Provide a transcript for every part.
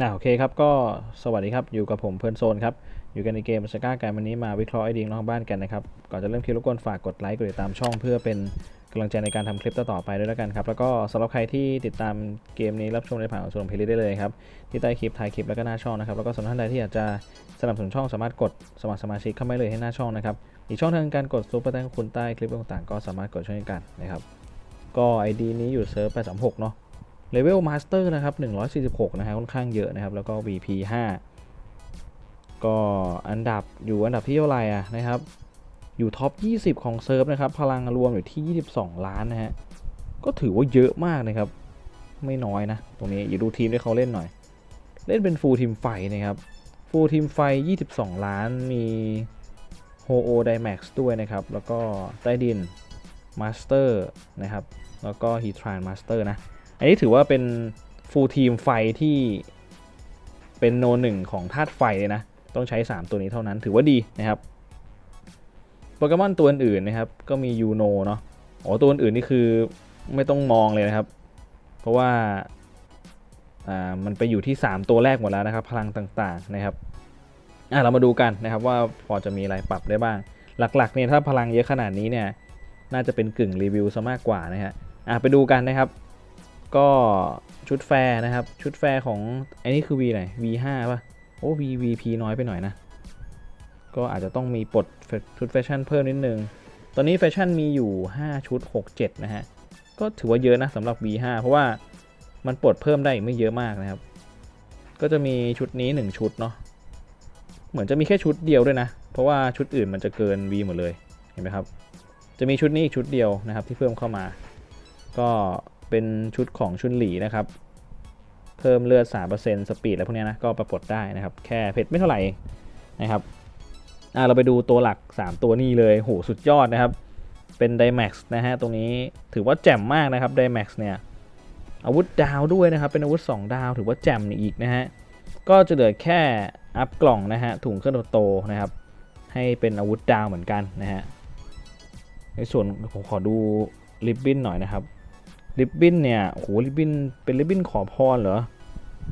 อ่าโอเคครับก็สวัสดีครับอยู่กับผมเพลิร์นโซนครับอยู่กันในเกมสก้ากันวันนี้มาวิเคราะห์ไอเดียน้อกบ้านกันนะครับก่อนจะเริ่มคลิปรบกวนฝากกดไลค์กดติดตามช่องเพื่อเป็นกำลังใจในการทำคลิปต่อๆไปด้วยแล้วกันครับแล้วก็สำหรับใครที่ติดตามเกมนี้รับชมในผ่านของโซนเพลย์ได้เลยครับที่ใต้คลิปถ่ายคลิปแล้วก็หน้าช่องนะครับแล้วก็สำหรับท่านใดที่อยากจะสนับสนุนช่องสามารถกดสมัครสมาชิกเข้ามาเลยให้หน้าช่องนะครับอีกช่องทางการกดซุปเปอร์แตงคุณใต้คลิปต่างๆ ก็สามารถกดช่วยกันนะครับก็ ID นี้อยู่เซิร์ฟ836เนาะ เลเวลมาสเตอร์นะครับ146นะฮะค่อนข้างเยอะนะครับ แล้วก็ VP 5ก็อันดับอยู่อันดับที่เท่าไหร่อะนะครับ อยู่ท็อป 20 ของเซิร์ฟนะครับ พลังรวมอยู่ที่ 22 ล้านนะฮะ ก็ถือว่าเยอะมากนะครับ ไม่น้อยนะ ตรงนี้อย่าดูทีมที่เขาเล่นหน่อย เล่นเป็นฟูลทีมไฟนะครับฟูลทีมไฟ 22 ล้านมีโฮโอไดแม็กซ์ด้วยนะครับ แล้วก็ใต้ดินมาสเตอร์นะครับ แล้วก็ฮีทรานมาสเตอร์นะ อันนี้ถือว่าเป็นฟูลทีมไฟที่เป็นโนหนึ่งของธาตุไฟเลยนะ ต้องใช้ 3 ตัวนี้เท่านั้นถือว่าดีนะครับโปเกมอนตัวอื่นนะครับ ก็มียูโนเนาะอ๋อตัวอื่นนี่คือไม่ต้องมองเลยนะครับ เพราะว่าอ่ามันไปอยู่ที่ 3 ตัวแรกหมดแล้วนะครับ พลังต่างๆนะครับอะเรามาดูกันนะครับว่าพอจะมีอะไรปรับได้บ้าง หลักๆเนี่ยถ้าพลังเยอะขนาดนี้เนี่ยน่าจะเป็นกึ่งรีวิวซะมากกว่านะฮะอะไปดูกันนะครับ ก็ชุดแฟร์นะครับ ชุดแฟร์ของไอ้นี่คือ V ไหน V5 ป่ะ โอ้ V VP น้อยไปหน่อยนะ ก็อาจจะต้องมีปลดชุดแฟชั่นเพิ่มนิดนึง ตอนนี้แฟชั่นมีอยู่ 5 ชุด 6 7 นะฮะ ก็ถือว่าเยอะนะสำหรับ V5 เพราะว่ามันปลดเพิ่มได้ไม่เยอะมากนะครับ ก็จะมีชุดนี้ 1 ชุดเนาะ เหมือนจะมีแค่ชุดเดียวด้วยนะ เพราะว่าชุดอื่นมันจะเกิน V หมดเลย เห็นไหมครับ จะมีชุดนี้อีกชุดเดียวนะครับที่เพิ่มเข้ามา ก็ เป็นชุดของชุนหลีนะครับ เพิ่มเลือด 3%สปีดอะไรพวกนี้นะก็ประปลดได้นะครับ แค่เพชรไม่เท่าไหร่เองนะครับอ่าเราไปดูตัวหลัก 3 ตัวนี้เลยโหสุดยอดนะครับ เป็น d y m a x นะฮะตรงนี้ถือว่าแจ่มมากนะครับ d y m a x เนี่ยอาวุธดาวด้วยนะครับ เป็นอาวุธ 2 ดาว ถือว่าแจ่มอีกนะฮะก็จะเหลือแค่อัพกล่องนะฮะถุงเครื่องโตนะครับ ให้เป็นอาวุธดาวเหมือนกันนะฮะในส่วนผมขอดูริบบิ้นหน่อยนะครับ ริบบิ้นเนี่ยโหริบบิ้นเป็นริบบิ้นขอพรเหรอ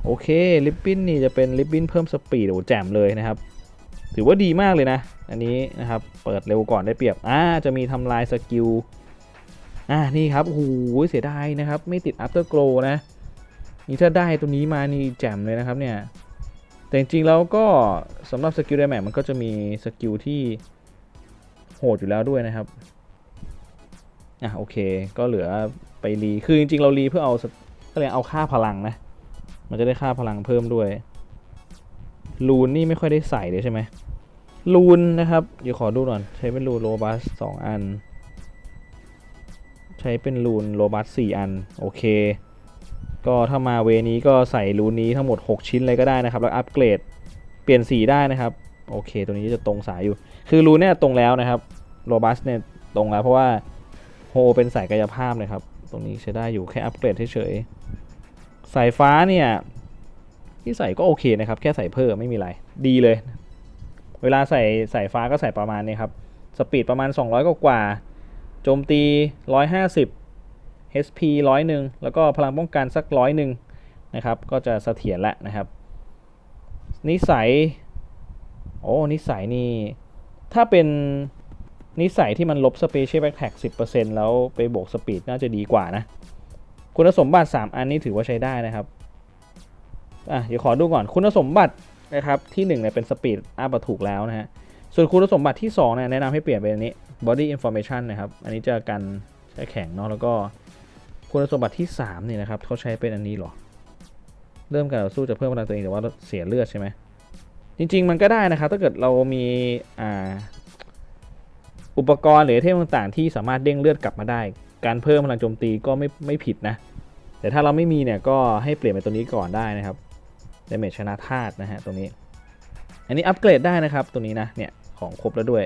โอเคริบบิ้นนี่จะเป็นริบบิ้นเพิ่มสปีดโอ้แจ่มเลยนะครับ ถือว่าดีมากเลยนะ อันนี้นะครับ เปิดเร็วก่อนได้เปรียบ อ่า จะมีทำลายสกิล อ่า นี่ครับโหเสียดายนะครับ ไม่ติด after glow นะ นี่ถ้าได้ตัวนี้มานี่แจ่มเลยนะครับเนี่ย แต่จริงๆแล้วก็สำหรับสกิลไดแมมันก็จะมีสกิลที่โหดอยู่แล้วด้วยนะครับอะโอเค ก็เหลือ ไปรีคือจริงๆเรารีเพื่อเอาก็เลยเอาค่าพลังนะ มันจะได้ค่าพลังเพิ่มด้วยลูนนี่ไม่ค่อยได้ใส่เลยใช่ไหมลูนนะครับเดี๋ยวขอดูหน่อยใช้เป็นลูนโรบัสสองอัน ใช้เป็นลูนโรบัสสี่อัน โอเค ก็ถ้ามาเวนี้ก็ใส่ลูนนี้ทั้งหมด 6 ชิ้นเลยก็ได้นะครับ แล้วอัปเกรดเปลี่ยนสีได้นะครับ โอเค ตัวนี้จะตรงสายอยู่ คือรูนเนี่ยตรงแล้วนะครับโรบัสเนี่ยตรงแล้วเพราะว่าโฮเป็นสายกายภาพเลยครับ ตรงนี้ใช้ได้อยู่แค่อัปเกรดเฉยๆสายฟ้าเนี่ยที่ใส่ก็โอเคนะครับ แค่ใส่เพิ่มไม่มีอะไร ดีเลย เวลาใส่สายฟ้าก็ใส่ประมาณนี้ครับ สปีดประมาณ 200 กว่ากว่า โจมตี 150 HP ร้อยหนึ่งแล้วก็พลังป้องกันสักร้อยหนึ่งนะครับ ก็จะเสถียรแล้วนะครับ นิสัย โอ้ นิสัยนี่ ถ้าเป็น นิสัยที่มันลบ Special Attack 10%แล้วไปบวกสปีดน่าจะดีกว่านะ คุณสมบัติ 3 อันนี้ถือว่าใช้ได้นะครับอะเดี๋ยวขอดูก่อนคุณสมบัตินะครับที่1เนี่ยเป็นสปีดอัพถูกแล้วนะฮะส่วนคุณสมบัติที่2เนี่ยแนะนำให้เปลี่ยนเป็นอันนี้ Body Information นะครับ อันนี้จะกันใช้แข็งเนาะแล้วก็คุณสมบัติที่3นี่นะครับเขาใช้เป็นอันนี้หรอ เริ่มการต่อสู้จะเพิ่มพลังตัวเองแต่ว่าเสียเลือดใช่ไหมจริง ๆ มันก็ได้นะครับ ถ้าเกิดเรามีอ่า อุปกรณ์หรือเทพต่างๆ ที่สามารถเด้งเลือดกลับมาได้ การเพิ่มพลังโจมตีก็ไม่ไม่ผิดนะ แต่ถ้าเราไม่มีเนี่ยก็ให้เปลี่ยนเป็นตัวนี้ก่อนได้นะครับเดเมจชนะธาตุนะฮะตรงนี้ อันนี้อัปเกรดได้นะครับตัวนี้นะเนี่ยของครบแล้วด้วย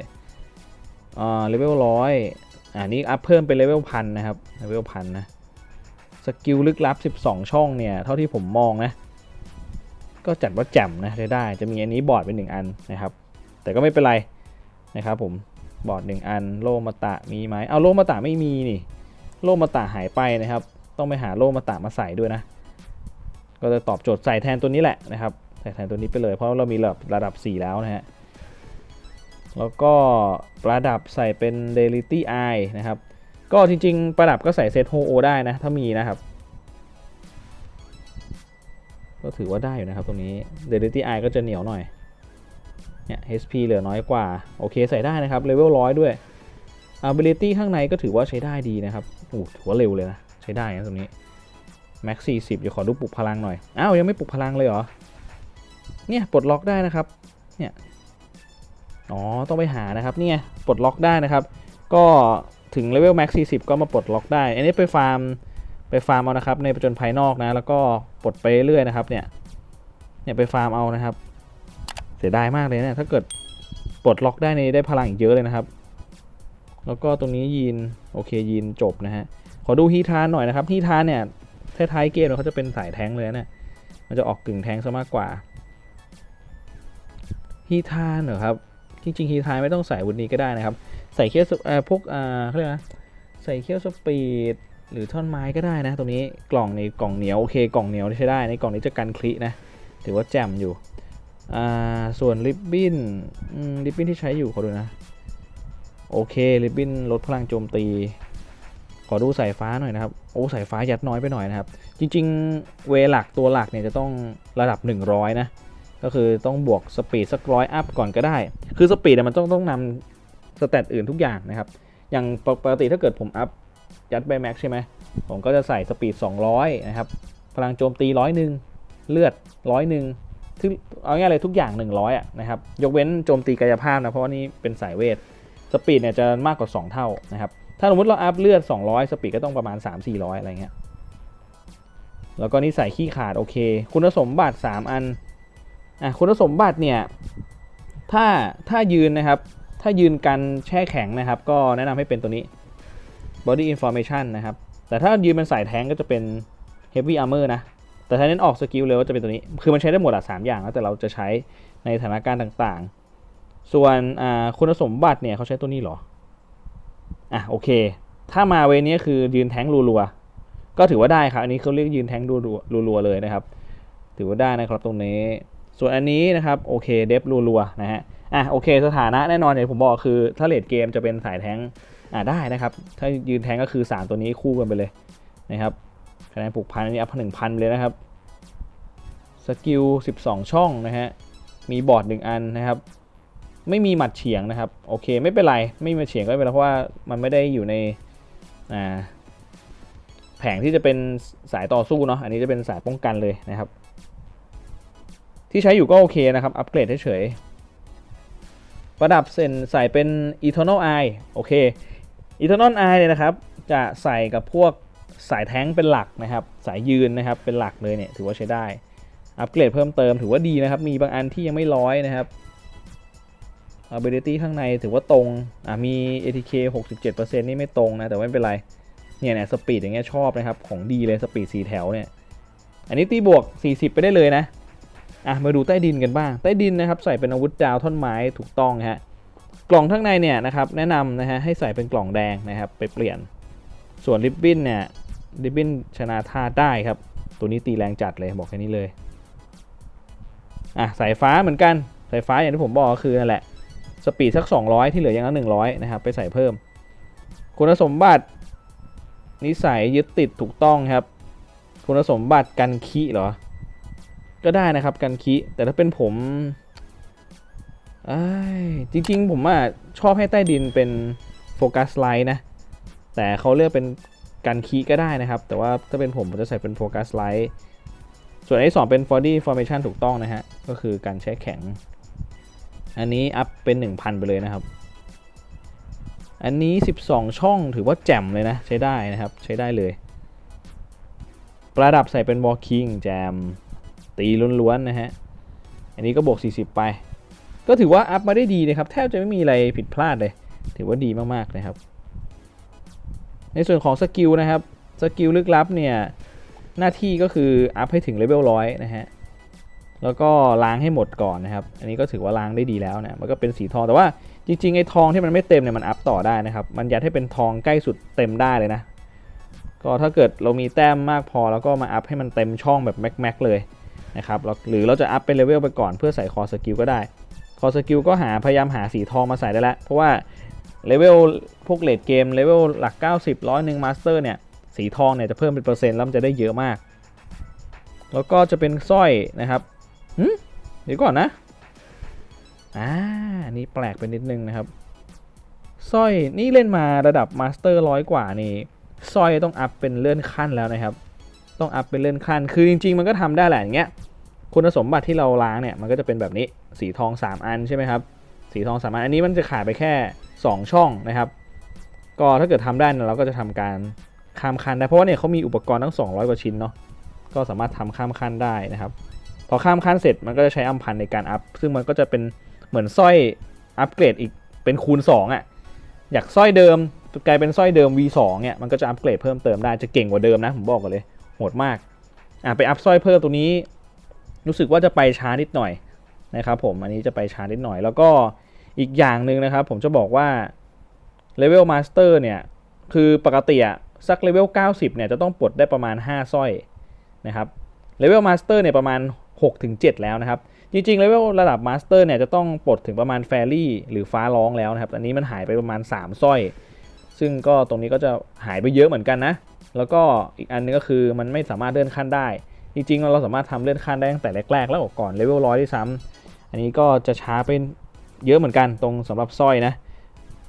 อ่าเลเวลร้อยอ่านี้อัพเพิ่มเป็นเลเวลพันนะครับเลเวลพันนะสกิลลึกลับ 12 ช่องเนี่ยเท่าที่ผมมองนะก็จัดว่าแจ่มนะได้ได้จะมีอันนี้บอร์ดเป็นหนึ่งอันนะครับ แต่ก็ไม่เป็นไรนะครับผม บอร์ดหนึ่งอัน โลมาตะมีไหมเอาโลมาตะไม่มีนี่ โลมาตะหายไปนะครับ ต้องไปหาโลมาตะมาใส่ด้วยนะ ก็จะตอบโจทย์ใส่แทนตัวนี้แหละนะครับ ใส่แทนตัวนี้ไปเลยเพราะเรามีระดับระดับ 4 แล้วนะฮะ แล้วก็ประดับใส่เป็น Reality Eye นะครับ ก็จริงๆ ประดับก็ใส่เซตโฮโอได้นะ ถ้ามีนะครับ ก็ถือว่าได้อยู่นะครับตรงนี้ Reality Eye ก็จะเหนียวหน่อย เนี่ย HP เหลือน้อยกว่า โอเคใส่ได้นะครับเลเวลร้อยด้วย Ability ข้างในก็ถือว่าใช้ได้ดีนะครับโอ้ถือว่าเร็วเลยนะ ใช้ได้นะตรงนี้ Max 40 เดี๋ยวขอดูปลุกพลังหน่อย อ้าว ยังไม่ปลุกพลังเลยเหรอ เนี่ยปลดล็อกได้นะครับ เนี่ย อ๋อ ต้องไปหานะครับ เนี่ยปลดล็อกได้นะครับ ก็ถึงเลเวล Max 40 ก็มาปลดล็อกได้ อันนี้ไปฟาร์มไปฟาร์มเอานะครับในประจนภายนอกนะ แล้วก็ปลดไปเรื่อยนะครับเนี่ยเนี่ยไปฟาร์มเอานะครับ เสียดายมากเลยเนี่ยถ้าเกิดปลดล็อกได้ในได้พลังอีกเยอะเลยนะครับ แล้วก็ตรงนี้ยีนโอเคยีนจบนะฮะขอดูฮีทานหน่อยนะครับฮีทานเนี่ยท้ายเกมเนี่ยเขาจะเป็นสายแทงเลยนะเนี่ยมันจะออกกึ่งแทงซะมากกว่าฮีทานเหรอครับ จริงๆฮีทานไม่ต้องใส่วุฒินี้ก็ได้นะครับ ใส่เคี่ยวสเอ่อพวกอ่าเขาเรียกนะใส่เคี่ยวสปีดหรือท่อนไม้ก็ได้นะ ตรงนี้กล่องในกล่องเหนียวโอเคกล่องเหนียวใช้ได้ในกล่องนี้จะกันคลินะถือว่าแจ่มอยู่ อ่าส่วนริบบิ้นริบบิ้นที่ใช้อยู่ขอดูนะ โอเคริบบิ้นลดพลังโจมตี ขอดูสายฟ้าหน่อยนะครับ โอ้สายฟ้ายัดน้อยไปหน่อยนะครับ จริง ๆ เวหลักตัวหลักเนี่ยจะต้องระดับ 100 นะ ก็คือต้องบวกสปีดสักร้อยอัพก่อนก็ได้ คือสปีดมันต้องต้องนำสเตตอื่นทุกอย่างนะครับ อย่างปกปกติถ้าเกิดผมอัพยัดไปแม็กใช่ไหมผมก็จะใส่สปีด 200 นะครับ พลังโจมตีร้อยหนึ่งเลือดร้อยหนึ่ง ทุกเอาง่ายเลยทุกอย่าง 100อะนะครับยกเว้นโจมตีกายภาพนะเพราะว่านี่เป็นสายเวทสปีดเนี่ยจะมากกว่า 2 เท่านะครับถ้าสมมติเราอัพเลือด 200 สปีดก็ต้องประมาณ 3-400 อะไรเงี้ยแล้วก็นี่ใส่ขี้ขาดโอเค คุณสมบัติ 3 อันอะคุณสมบัติเนี่ยถ้าถ้ายืนนะครับถ้ายืนกันแช่แข็งนะครับ ก็แนะนำให้เป็นตัวนี้ body information นะครับแต่ถ้ายืนเป็นสายแทงก็จะเป็น heavy armor นะ แต่ถ้าเน้นออกสกิลเร็วก็จะเป็นตัวนี้ คือมันใช้ได้หมดอะสามอย่างแล้วแต่เราจะใช้ในสถานการณ์ต่างๆ ส่วนคุณสมบัติเนี่ยเขาใช้ตัวนี้เหรอ อะโอเค ถ้ามาเวนี้คือยืนแทงรัวๆ ก็ถือว่าได้ครับ อันนี้เขาเรียกยืนแทงรัวๆเลยนะครับ ถือว่าได้นะครับตรงนี้ ส่วนอันนี้นะครับโอเคเดฟรัวๆนะฮะ อะโอเคสถานะแน่นอนอย่างผมบอกคือถ้าเลดเกมจะเป็นสายแทงอะได้นะครับ ถ้ายืนแทงก็คือ 3 ตัวนี้คู่กันไปเลยนะครับ คะแนนผูกพันอันนี้อัพหนึ่งพันเลยนะครับสกิล12 ช่องนะฮะมีบอร์ด1อันนะครับ ไม่มีหมัดเฉียงนะครับโอเคไม่เป็นไรไม่มีเฉียงก็ไม่เป็นไรเพราะว่ามันไม่ได้อยู่ในอ่าแผงที่จะเป็นสายต่อสู้เนาะอันนี้จะเป็นสายป้องกันเลยนะครับ ที่ใช้อยู่ก็โอเคนะครับ อัปเกรดเฉยๆประดับเส้นใส่เป็น Eternal Eye โอเค Eternal Eye เนี่ยนะครับ จะใส่กับพวก สายแท้งเป็นหลักนะครับ สายยืนนะครับเป็นหลักเลยเนี่ยถือว่าใช้ได้ อัปเกรดเพิ่มเติมถือว่าดีนะครับ มีบางอันที่ยังไม่ร้อยนะครับ ability ข้างในถือว่าตรง อะมี ATK 67%นี่ไม่ตรงนะ แต่ไม่เป็นไร เนี่ยเนี่ยสปีดอย่างเงี้ยชอบนะครับ ของดีเลยสปีดสีแถวเนี่ย อันนี้ตีบวก 40 ไปได้เลยนะ อะมาดูใต้ดินกันบ้าง ใต้ดินนะครับใส่เป็นอาวุธดาวท่อนไม้ถูกต้องฮะ กล่องข้างในเนี่ยนะครับแนะนำนะฮะให้ใส่เป็นกล่องแดงนะครับไปเปลี่ยน ส่วนริบบิ้นเนี่ย ริบินชนะธาได้ครับ ตัวนี้ตีแรงจัดเลยบอกแค่นี้เลย อะ สายฟ้าเหมือนกัน สายฟ้าอย่างที่ผมบอกก็คือนั่นแหละ สปีดสัก 200 ที่เหลืออย่างละ100 นะครับ ไปใส่เพิ่ม คุณสมบัติ นิสัยยึดติดถูกต้องครับ คุณสมบัติกันคีเหรอ ก็ได้นะครับกันคีแต่ถ้าเป็นผมอ้ยจริง ๆ ผมอะชอบให้ใต้ดินเป็นโฟกัสไลท์นะ แต่เขาเลือกเป็น กันคีก็ได้นะครับ แต่ว่าถ้าเป็นผมผมจะใส่เป็นโฟกัสไลท์ส่วนไอ้สองเป็น body formation ถูกต้องนะฮะ ก็คือการใช้แข็ง อันนี้อัพเป็น 1,000 ไปเลยนะครับ อันนี้ 12 ช่องถือว่าแจ่มเลยนะ ใช้ได้นะครับ ใช้ได้เลย ประดับใส่เป็น walking แจม ตีล้วนๆนะฮะ อันนี้ก็บวก 40 ไป ก็ถือว่าอัพมาได้ดีนะครับ แทบจะไม่มีอะไรผิดพลาดเลย ถือว่าดีมากๆนะครับ ในส่วนของสกิลนะครับสกิลลึกลับเนี่ยหน้าที่ก็คืออัพให้ถึงเลเวลร้อยนะฮะแล้วก็ล้างให้หมดก่อนนะครับ อันนี้ก็ถือว่าล้างได้ดีแล้วนะมันก็เป็นสีทองแต่ว่าจริงๆไอ้ทองที่มันไม่เต็มเนี่ยมันอัพต่อได้นะครับ มันยัดให้เป็นทองใกล้สุดเต็มได้เลยนะ ก็ถ้าเกิดเรามีแต้มมากพอแล้วก็มาอัพให้มันเต็มช่องแบบแม็กๆเลยนะครับหรือเราจะอัพเป็นเลเวลไปก่อนเพื่อใส่คอสกิลก็ได้ คอสกิลก็หาพยายามหาสีทองมาใส่ได้แล้วเพราะว่า เลเวลพวกเลดเกมเลเวลหลัก 90ร้อยหนึ่งมาสเตอร์เนี่ยสีทองเนี่ยจะเพิ่มเป็นเปอร์เซ็นต์แล้วมันจะได้เยอะมาก แล้วก็จะเป็นสร้อยนะครับหึเดี๋ยวก่อนนะอ่านนี้แปลกไปนิดนึงนะครับสร้อยนี่เล่นมาระดับมาสเตอร์ร้อยกว่านี่สร้อยต้องอัพเป็นเลื่อนขั้นแล้วนะครับ ต้องอัพเป็นเลื่อนขั้น คือจริง ๆ มันก็ทำได้แหละอย่างเงี้ยคุณสมบัติที่เราล้างเนี่ยมันก็จะเป็นแบบนี้สีทอง 3 อันใช่ไหมครับ สีทอง3อันอันนี้มันจะขาดไปแค่ 2 ช่องนะครับ ก็ถ้าเกิดทำได้เนี่ยเราก็จะทำการข้ามขั้นได้เพราะว่าเนี่ยเขามีอุปกรณ์ทั้ง 200 กว่าชิ้นเนาะก็สามารถทำข้ามขั้นได้นะครับ พอข้ามขั้นเสร็จมันก็จะใช้อัมพันในการอัพ ซึ่งมันก็จะเป็นเหมือนสร้อยอัปเกรดอีกเป็นคูณ 2อะ่ะอยากสร้อยเดิมกลายเป็นสร้อยเดิม V2 เนี่ยมันก็จะอัปเกรดเพิ่มเติมได้จะเก่งกว่าเดิมนะผมบอกกันเลยโหดมากอะไปอัพสร้อยเพิ่มตัวนี้ รู้สึกว่าจะไปช้านิดหน่อย นะครับผมอันนี้จะไปช้านิดหน่อยแล้วก็อีกอย่างหนึ่งนะครับ ผมจะบอกว่าเลเวลมาสเตอร์เนี่ย คือปกติอะสักเลเวล90 เนี่ย จะต้องปลดได้ประมาณ 5 สร้อยนะครับเลเวลมาสเตอร์เนี่ยประมาณ 6-7 แล้วนะครับ จริงๆเลเวลระดับมาสเตอร์เนี่ยจะต้องปลดถึงประมาณแฟรี่หรือฟ้าร้องแล้วนะครับ อันนี้มันหายไปประมาณ 3 สร้อย ซึ่งก็ตรงนี้ก็จะหายไปเยอะเหมือนกันนะ แล้วก็อีกอันนึงก็คือมันไม่สามารถเลื่อนขั้นได้ จริงๆ เราสามารถทำเลื่อนขั้นได้ตั้งแต่แรกๆ แล้วก่อนเลเวลร้อยที่ซ้ำ อันนี้ก็จะช้าเป็นเยอะเหมือนกันตรงสำหรับสร้อยนะ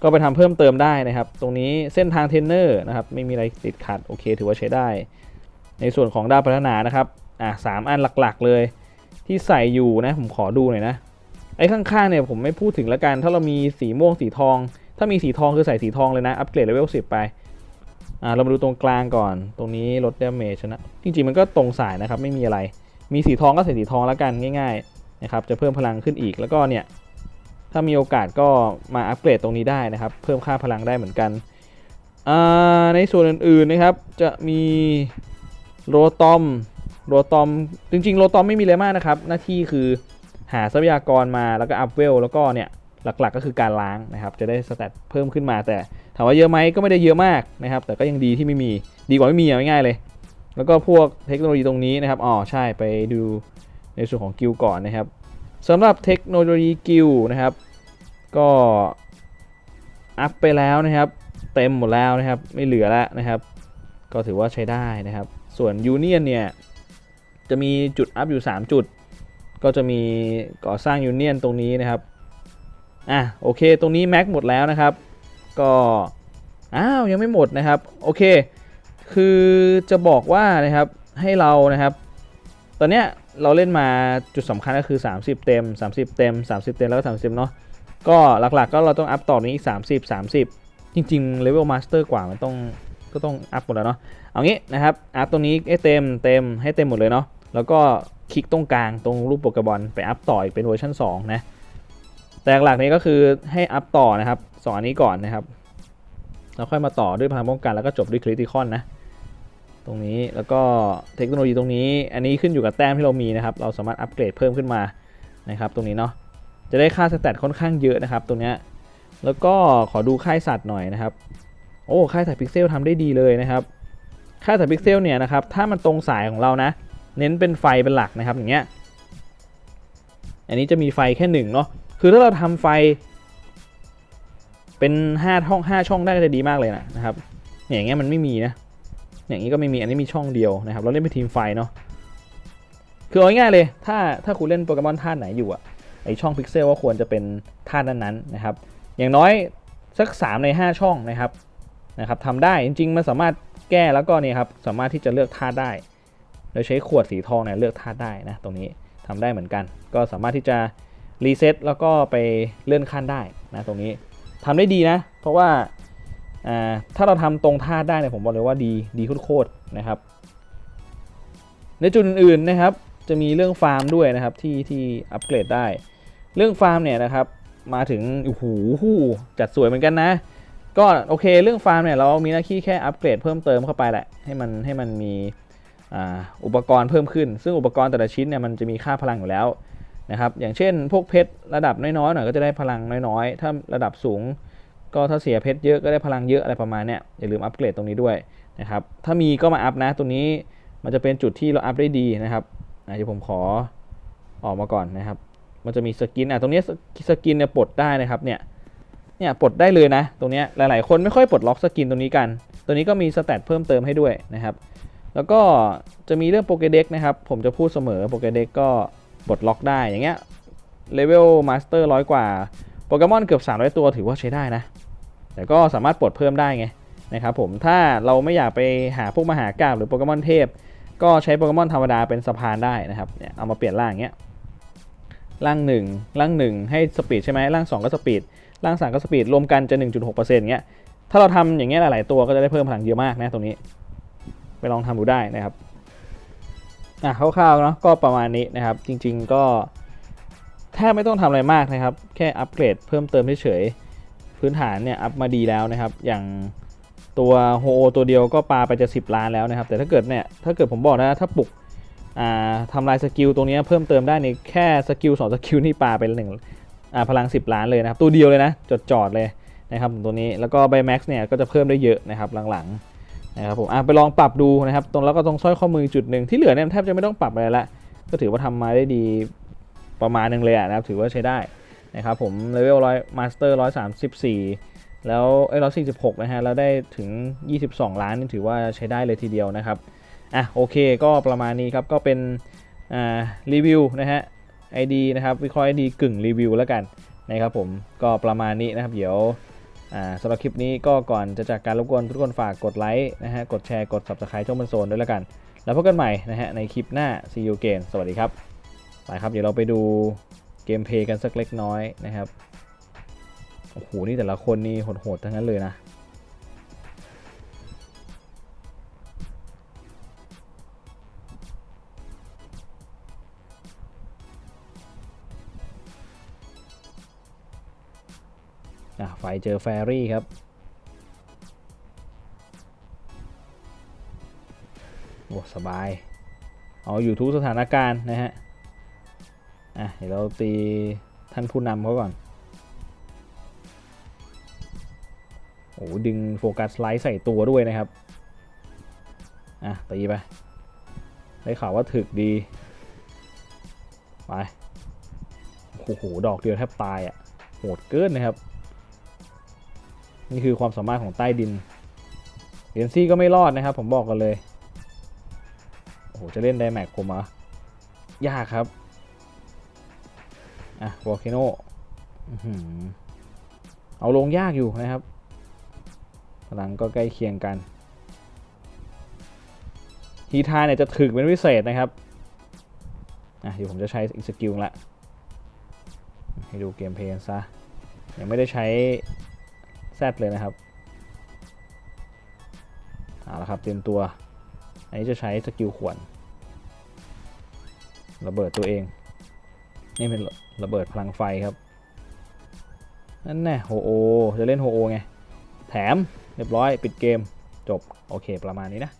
ก็ไปทำเพิ่มเติมได้นะครับ ตรงนี้เส้นทางเทนเนอร์นะครับ ไม่มีอะไรติดขัดโอเค ถือว่าใช้ได้ ในส่วนของด้าวพัฒนานะครับ อะสามอันหลักๆเลย ที่ใส่อยู่นะ ผมขอดูหน่อยนะ ไอ้ข้างๆเนี่ยผมไม่พูดถึงล้วกัน ถ้าเรามีสีม่วงสีทอง ถ้ามีสีทองคือใส่สีทองเลยนะ อัปเกรดเลเวล10ไป อ่า เรามาดูตรงกลางก่อน ตรงนี้ลดดาเมจนะ จริงๆมันก็ตรงสายนะครับ ไม่มีอะไร มีสีทองก็ใส่สีทองล้วกันง่าย ๆ นะครับจะเพิ่มพลังขึ้นอีกแล้วก็เนี่ยถ้ามีโอกาสก็มาอัปเกรดตรงนี้ได้นะครับ เพิ่มค่าพลังได้เหมือนกัน ในส่วนอื่นๆนะครับ จะมีโรตอมโรตอม จริงๆโรตอมไม่มีอะไรมากนะครับ หน้าที่คือหาทรัพยากรมาแล้วก็อัพเวลแล้วก็เนี่ยหลักๆก็คือการล้างนะครับ จะได้สเตตเพิ่มขึ้นมาแต่ถามว่าเยอะไหมก็ไม่ได้เยอะมากนะครับ แต่ก็ยังดีที่ไม่มีดีกว่าไม่มีเอาง่ายๆเลย แล้วก็พวกเทคโนโลยีตรงนี้นะครับอ๋อใช่ไปดู ในส่วนของกิลก่อนนะครับสำหรับเทคโนโลยีกิลนะครับ ก็อัพไปแล้วนะครับ เต็มหมดแล้วนะครับ ไม่เหลือแล้วนะครับ ก็ถือว่าใช้ได้นะครับ ส่วนยูเนียนเนี่ย จะมีจุดอัพอยู่ 3 จุด ก็จะมีก่อสร้างยูเนียนตรงนี้นะครับอะโอเค ตรงนี้แม็กหมดแล้วนะครับ ก็อ้าวยังไม่หมดนะครับโอเค คือจะบอกว่านะครับให้เรานะครับ ตอนเนี้ย เราเล่นมาจุดสำคัญก็คือ 30 เต็ม 30 เต็ม 30 เต็มแล้วก็30เนาะก็หลักๆก็เราต้องอัพต่อนี้อีก 30 30 จริงๆเลเวลมาสเตอร์กว่ามันต้องก็ต้องอัพหมดแล้วเนาะเอางี้นะครับอัพตรงนี้ให้เต็มเต็มให้เต็มหมดเลยเนาะแล้วก็คลิกตรงกลางตรงรูปโปเกมอนไปอัพต่ออีกเป็นเวอร์ชัน2นะแต่หลักๆนี้ก็คือให้อัพต่อนะครับสองอันนี้ก่อนนะครับแล้วค่อยมาต่อด้วยพลังป้องกันแล้วก็จบด้วยคริติคอนนะ รงนี้แล้วก็เทคโนโลยีตรงนี้ อันนี้ขึ้นอยู่กับแต้มที่เรามีนะครับ เราสามารถอัปเกรดเพิ่มขึ้นมานะครับตรงนี้เนาะจะได้ค่าสแตทค่อนข้างเยอะนะครับตรงนี้แล้วก็ขอดูค่ายสัตว์หน่อยนะครับโอ้ค่ายสัตว์พิกเซลทำได้ดีเลยนะครับค่ายสัตว์พิกเซลเนี่ยนะครับถ้ามันตรงสายของเรานะ เน้นเป็นไฟเป็นหลักนะครับอย่างเงี้ยอันนี้จะมีไฟแค่หนึ่งเนาะคือถ้าเราทำไฟ เป็น5ช่อง5ช่องได้ก็จะดีมากเลยนะนะครับอย่างเงี้ยมันไม่มีนะ อย่างนี้ก็ไม่มีอันนี้มีช่องเดียวนะครับ เราเล่นเป็นทีมไฟเนาะคือเอาง่ายเลย ถ้าถ้าคุณเล่นโปเกมอนท่าไหนอยู่อะไอช่องพิกเซลก็ควรจะเป็นท่านั้นๆนะครับ อย่างน้อยสัก 3 ใน 5 ช่องนะครับนะครับทำได้จริงๆมันสามารถแก้แล้วก็นี่ครับสามารถที่จะเลือกท่าได้ โดยใช้ขวดสีทองเนี่ยเลือกท่าได้นะตรงนี้ทำได้เหมือนกัน ก็สามารถที่จะรีเซ็ตแล้วก็ไปเลื่อนขั้นได้นะตรงนี้ทำได้ดีนะ เพราะว่า ถ้าเราทำตรงท่าได้เนี่ยผมบอกเลยว่าดีดีโคตรนะครับ ในจุดอื่นๆนะครับ จะมีเรื่องฟาร์มด้วยนะครับที่ที่อัปเกรดได้ เรื่องฟาร์มเนี่ยนะครับ มาถึงโอ้โหจัดสวยเหมือนกันนะ ก็โอเคเรื่องฟาร์มเนี่ยเรามีหน้าที่แค่อัปเกรดเพิ่มเติมเข้าไปแหละให้มันให้มันมีอุปกรณ์เพิ่มขึ้น ซึ่งอุปกรณ์แต่ละชิ้นเนี่ยมันจะมีค่าพลังอยู่แล้วนะครับ อย่างเช่น พวกเพชรระดับน้อยๆหน่อยก็จะได้พลังน้อยๆ ถ้าระดับสูง ก็ถ้าเสียเพชรเยอะก็ได้พลังเยอะอะไรประมาณเนี้ยอย่าลืมอัปเกรดตรงนี้ด้วยนะครับถ้ามีก็มาอัพนะตัวนี้มันจะเป็นจุดที่เราอัพได้ดีนะครับเดี๋ยวผมขอออกมาก่อนนะครับ มันจะมีสกินอะตรงนี้สกินเนี่ยปลดได้นะครับเนี่ยเนี่ยปลดได้เลยนะ ตรงนี้หลาย ๆ คนไม่ค่อยปลดล็อกสกินตรงนี้กัน ตัวนี้ก็มีสแตทเพิ่มเติมให้ด้วยนะครับ แล้วก็จะมีเรื่องโปเกเด็กนะครับ ผมจะพูดเสมอโปเกเด็กก็ปลดล็อกได้อย่างเงี้ยเลเวลมาสเตอร์ร้อยกว่าโปเกมอนเกือบ 300 ตัวถือว่าใช้ได้นะ แต่ก็สามารถปลดเพิ่มได้ไงนะครับผมถ้าเราไม่อยากไปหาพวกมหากราบหรือโปเกมอนเทพ ก็ใช้โปเกมอนธรรมดาเป็นสะพานได้นะครับเนี่ยเอามาเปลี่ยนร่างเงี้ยร่างหนึ่งร่างหนึ่งให้สปีดใช่ไหมร่างสองก็สปีดร่างสามก็สปีดรวมกันจะ 1.6%เงี้ยถ้าเราทำอย่างเงี้ยหลาย ๆ ตัวก็จะได้เพิ่มพลังเยอะมากนะตรงนี้ ไปลองทำดูได้นะครับอะคร่าวๆเนาะก็ประมาณนี้นะครับ จริง ๆ ก็แทบไม่ต้องทำอะไรมากนะครับ แค่อัปเกรดเพิ่มเติมเฉยๆ พื้นฐานเนี่ยอัพมาดีแล้วนะครับ อย่างตัวโฮโอตัวเดียวก็ปลาไปจะ 10 ล้านแล้วนะครับ แต่ถ้าเกิดเนี่ยถ้าเกิดผมบอกนะถ้าปลุกอ่าทำลายสกิลตรงนี้เพิ่มเติมได้ในแค่สกิล2สกิลนี่ปลาไปหนึ่งพลัง 10 ล้านเลยนะครับ ตัวเดียวเลยนะจดจอดๆเลยนะครับตัวนี้แล้วก็ไบแม็กซ์เนี่ยก็จะเพิ่มได้เยอะนะครับหลังๆนะครับผมไปลองปรับดูนะครับ ตรงแล้วก็ตรงสร้อยข้อมือจุดหนึ่งที่เหลือเนี่ยแทบจะไม่ต้องปรับอะไรละก็ถือว่าทำมาได้ดีประมาณหนึงเลยนะครับถือว่าใช้ได้ นะครับผมเลเวลร้อยมาสเตอร์ร้อยสามสิบสี่แล้วไอ้ร้อยสี่สิบหกนะฮะแล้วได้ถึง 22 ล้านนี่ถือว่าใช้ได้เลยทีเดียวนะครับอะโอเคก็ประมาณนี้ครับก็เป็นอ่ารีวิวนะฮะ ID นะครับวิเคราะห์ ID กึ่งรีวิวแล้วกันนะครับผมก็ประมาณนี้นะครับ เดี๋ยวสำหรับคลิปนี้ก็ก่อนจะจากการรบกวนทุกคนฝากกดไลค์นะฮะกดแชร์กด subscribe ช่องบนโซนด้วยแล้วกัน แล้วพบกันใหม่นะฮะในคลิปหน้า see you again สวัสดีครับไปครับเดี๋ยวเราไปดู กมเพย์กันสักเล็กน้อยนะครับ โอ้โห นี่แต่ละคนนี่โหดๆ ทั้งนั้นเลยนะ อะ ไฟเจอแฟรี่ครับโอ้สบาย เอาอยู่ทุกสถานการณ์นะฮะ อะเดี๋ยวเราตีท่านผู้นำเขาก่อน โอ้ดึงโฟกัสไลท์ใส่ตัวด้วยนะครับ อะ ตีไป ได้ข่าวว่าถึกดี ไป โอ้โห ดอกเดียวแทบตายอะ่ะ โหดเกินนะครับ นี่คือความสามารถของใต้ดินเรียนซี่ก็ไม่รอดนะครับ ผมบอกกันเลย โอ้โห จะเล่นไดแม็กผมเหรอยากครับ อะวอลเคโนเอาลงยากอยู่นะครับพลังก็ใกล้เคียงกันฮีทาเนี่ยจะถึกเป็นพิเศษนะครับอะเดี๋ยวผมจะใช้อีกสกิลละให้ดูเกมเพลย์ซะ ยังไม่ได้ใช้แซดเลยนะครับเอาละครับเตรียมตัว อันนี้จะใช้สกิลขวนระเบิดตัวเอง นี่เป็นระเบิดพลังไฟครับนั่นแน่โฮโอจะเล่นโฮโอไง แถมเรียบร้อยปิดเกมจบ โอเคประมาณนี้นะ